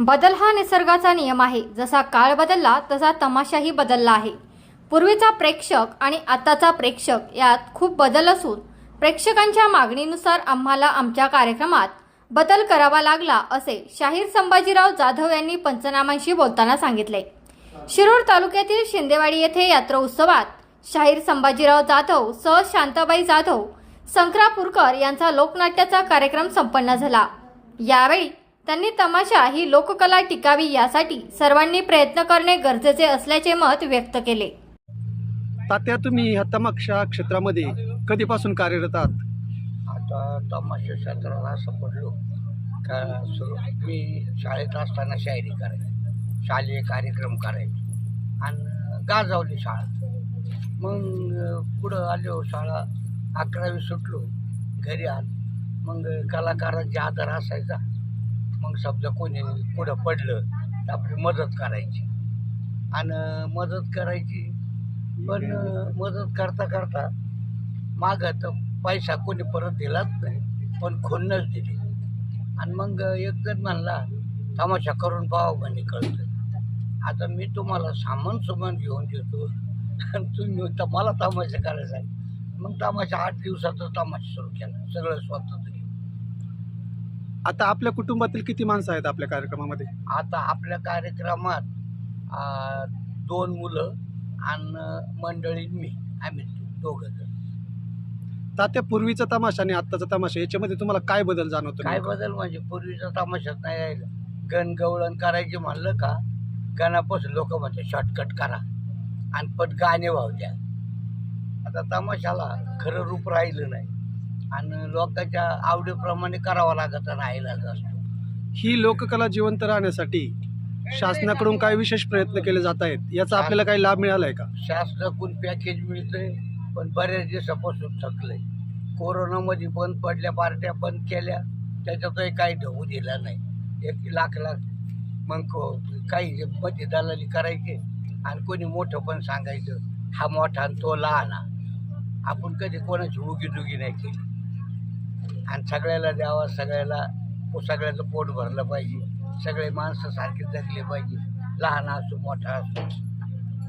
बदल हा निसर्गाचा नियम आहे. जसा काळ बदलला तसा तमाशाही बदलला आहे. पूर्वीचा प्रेक्षक आणि आताचा प्रेक्षक यात खूप बदल असून प्रेक्षकांच्या मागणीनुसार आम्हाला आमच्या कार्यक्रमात बदल करावा लागला असे शाहीर संभाजीराव जाधव यांनी पंचनामांशी बोलताना सांगितले. शिरूर तालुक्यातील शिंदेवाडी येथे यात्रा उत्सवात शाहीर संभाजीराव जाधव सह शांताबाई जाधव संक्रापूरकर यांचा लोकनाट्याचा कार्यक्रम संपन्न झाला. यावेळी त्यांनी तमाशा ही लोककला टिकावी यासाठी सर्वांनी प्रयत्न करणे गरजेचे असल्याचे मत व्यक्त केले. तात्या तुम्ही ह्या तमाशा क्षेत्रामध्ये कधीपासून कार्यरत आहात? आता तमाशा क्षेत्राला असं पडलो का सुरू मी शाळेत असताना शायरी करायची. शालेय कार्यक्रम करायचे. आणि गाजावली शाळा. मग पुढं आलो शाळा. अकरावी सुटलो. घरी आलो. मग कलाकारांचा आदर असायचा. मग समजा कोणी कुठं पडलं तर आपली मदत करायची. आणि मदत करायची. पण मदत करता करता मागं तर पैसा कोणी परत दिलाच नाही पण खुन्नच दिली. आणि मग एक जण म्हणला तमाशा करून पाहा म्हणे कळतं आता मी तुम्हाला सामान सुमान घेऊन देतो. आणि तुम्ही म्हणता मला तमाशा करायचा आहे. मग तमाशा आठ दिवसाचा तमाशा सुरू केला सगळं स्वतः आता आपल्या कुटुंबातील किती माणसं आहेत आपल्या कार्यक्रमामध्ये? आता आपल्या कार्यक्रमात आ, दोन मुलं आणि मंडळी मी. आम्ही दोघं जण. तात्या पूर्वीचा तमाशा आणि आत्ताचा तमाशा याच्यामध्ये तुम्हाला काय बदल जाणवतो काय नेमका? बदल म्हणजे पूर्वीचा तमाशात नाही राहिलं. गण गवळण करायचे म्हणलं का गणापासून लोक म्हणते शॉर्टकट करा आणि पण गाणे वाहू द्या. आता तमाशाला खरं रूप राहिलं नाही. आणि लोकांच्या आवडीप्रमाणे करावं लागत राहिला असतो. ही लोककला जिवंत राहण्यासाठी शासनाकडून काय विशेष प्रयत्न केले जात आहेत? याचा आपल्याला काही लाभ मिळाला आहे का? शासनाकडून पॅकेज मिळतंय पण बऱ्याच दिवसापासून थकलंय. कोरोनामध्ये बंद पडल्या पार्ट्या बंद केल्या त्याच्यातही काही ढवू दिला नाही. एक लाख लाख मग काही मध्ये दलाली करायची आणि कोणी मोठं पण सांगायचं हा मोठा आणि तो लहान. आपण कधी कोणाची उगी दुगी नाही केली. आणि सगळ्याला द्यावा सगळ्याला सगळ्याचं पोट भरलं पाहिजे. सगळे माणसं सारखे जगले पाहिजे. लहान असो मोठा असो.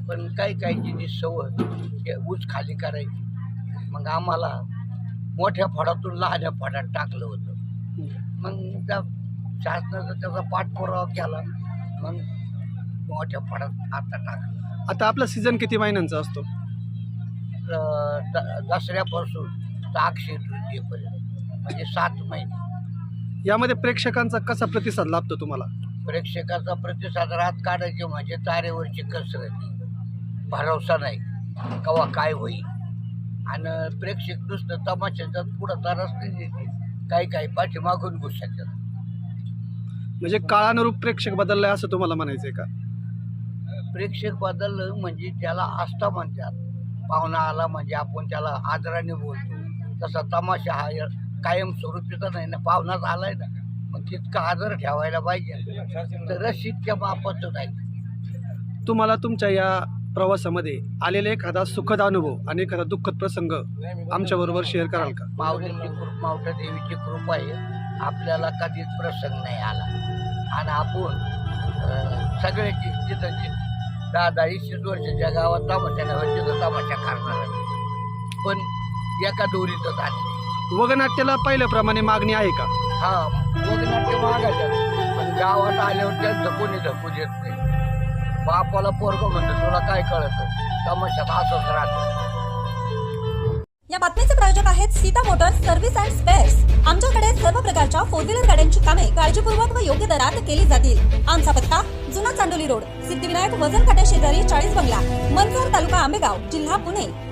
पण काही काही जी सवय हे ऊस खाली करायची. मग आम्हाला मोठ्या फडातून लहान्या फडात टाकलं होतं. मग त्या शासनाचा त्याचा पाठपुरावा केला. मग मोठ्या फडात आता टाकलं. आता आपला सीझन किती महिन्यांचा असतो? दसऱ्यापासून तर अक्षय तृतीयेपर्यंत म्हणजे सात महिने. यामध्ये प्रेक्षकांचा कसा प्रतिसाद लाभतो तुम्हाला? प्रेक्षकाचा प्रतिसाद रात काढायचे म्हणजे तारेवरची कसरत. भरवसा नाही. कवा काय होईल? आणि प्रेक्षक नुसतं तमाशाच्यात पुढं तरच नाही देते काही काही पाठीमागून घुसायच्यात म्हणजे काळानुरूप प्रेक्षक बदललाय असं तुम्हाला म्हणायचंय का? प्रेक्षक बदललं म्हणजे त्याला आस्था म्हणतात. पाहुणा आला म्हणजे आपण त्याला आदराने बोलतो. तसा तमाशा हा कायम स्वरूपीचा नाही ना पाहुणाच आलाय ना मग तितका आदर ठेवायला पाहिजे. तर रस इतक्या मापाचं नाही. तुम्हाला तुमच्या या प्रवासामध्ये आलेला एखादा सुखद अनुभव आणि एखादा दुःखद प्रसंग आमच्या बरोबर शेअर कराल का? माऊलीची कृपा मावठ्या देवीची कृपा आहे. आपल्याला कधीच प्रसंग नाही आला. आणि आपण सगळ्याची जी दहा दहा वीस वर्षाच्या गावात तमाशा नाही तिथं तमाशा करणार. पण एका दोरीतच आले वगनाट्याला पहिल्याप्रमाणे मागणी आहे का? हा वगनाट्य मागायचं. पण गावात आल्यावर त्यांचं कोणी धकू देत नाही. बापाला पोरग म्हणतं तुला काय कळतं? तमाशात असंच राहतं. या बातमीचे प्रायोजक आहेत Sita motors service and spares. आमच्याकडे सर्व प्रकारच्या फोर व्हीलर गाड्यांची कामे काळजीपूर्वक व योग्य दरात केली जातील. आमचा पत्ता जुना चांडोली रोड. सिद्धिविनायक वजन काट्या शेजारी चाळीस बंगला मनसर तालुका आंबेगाव जिल्हा पुणे.